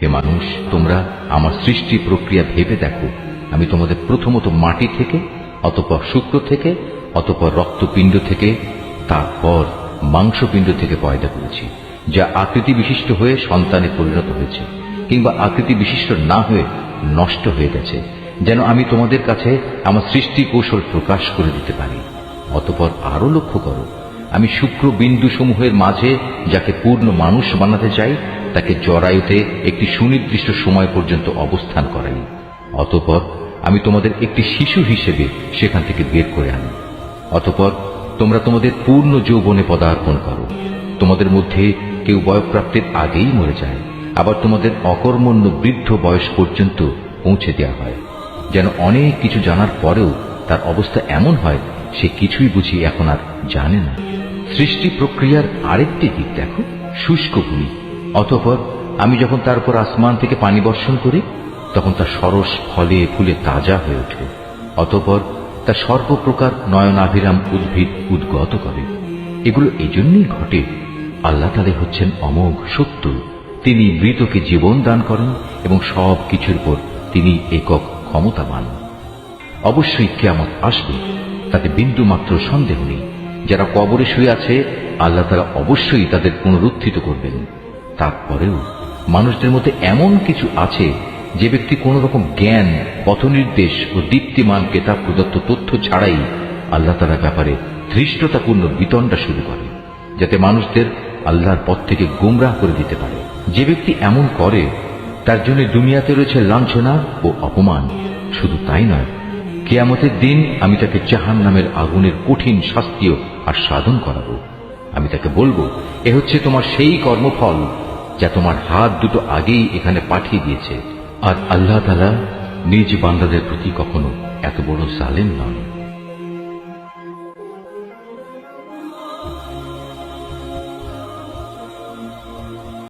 হে মানুষ, তোমরা আমার সৃষ্টি প্রক্রিয়া ভেবে দেখো। আমি তোমাদের প্রথমত মাটি থেকে, অতপর শুক্র থেকে, অতপর রক্তপিণ্ড থেকে, তারপর মাংসপিণ্ড থেকে পয়দা করেছি, যা আকৃতি বিশিষ্ট হয়ে সন্তানে পরিণত হয়েছে, কিংবা আকৃতি বিশিষ্ট না হয়ে নষ্ট হয়ে গেছে, যেন আমি তোমাদের কাছে আমার সৃষ্টি কৌশল প্রকাশ করে দিতে পারি। অতপর আরও লক্ষ্য করো, আমি শুক্র বিন্দু সমূহের মাঝে যাকে পূর্ণ মানুষ বানাতে চাই তাকে জরায়ুতে একটি সুনির্দিষ্ট সময় পর্যন্ত অবস্থান করাই। অতপর আমি তোমাদের একটি শিশু হিসেবে সেখান থেকে বের করে আনি। অতপর তোমরা তোমাদের পূর্ণ যৌবনে পদার্পণ করো। তোমাদের মধ্যে কেউ বয়প্রাপ্তির আগেই মরে যায়। আবার তোমাদের অকর্মণ্য বৃদ্ধ বয়স পর্যন্ত পৌঁছে দেওয়া হয়। যেন অনেক কিছু জানার পরেও তার অবস্থা এমন হয়, সে কিছুই বুঝি এখন আর জানে না। সৃষ্টি প্রক্রিয়ার আরেকটি দিক দেখো, শুষ্ক ভূমি। অতঃপর আমি যখন তার উপর আসমান থেকে পানি বর্ষণ করি, তখন তা সরস ফলে ফুলে তাজা হয়ে ওঠে। অতঃপর তা সর্বপ্রকার নয়নাভিরাম উদ্ভিদ উদ্গত করে। এগুলো এজন্যই ঘটে। আল্লাহ তালে হচ্ছেন অমোঘ সত্য। তিনি মৃতকে জীবন দান করেন এবং সব কিছুর উপর তিনি একক ক্ষমতাবান। অবশ্যই কেয়ামত আসবে, তাতে বিন্দু মাত্র সন্দেহ নেই। যারা কবরে শুয়ে আছে, আল্লাহ তারা অবশ্যই তাদের পুনরুত্থিত করবেন। তারপরেও মানুষদের মধ্যে এমন কিছু আছে যে ব্যক্তি কোন রকম জ্ঞান, পথনির্দেশ ও দীপ্তিমান কেতাব প্রদত্ত তথ্য ছাড়াই আল্লাহ তালার ব্যাপারে ধৃষ্টতাপূর্ণ বিতণ্ডা শুরু করে, যাতে মানুষদের আল্লাহর পথ থেকে গুমরাহ করে দিতে পারে। যে ব্যক্তি এমন করে, তার জন্য দুনিয়াতে রয়েছে লাঞ্ছনা ও অপমান। শুধু তাই নয়, কেয়ামতের দিন আমি তাকে জাহান নামের আগুনের কঠিন শাস্তিও আর সাধন করাবো। আমি তাকে বলব, এ হচ্ছে তোমার সেই কর্মফল যা তোমার হাত দুটো আগেই এখানে পাঠিয়ে দিয়েছে। আর আল্লাহ তালা নিজ বান্দাদের প্রতি কখনো এত বড় জালেম নন।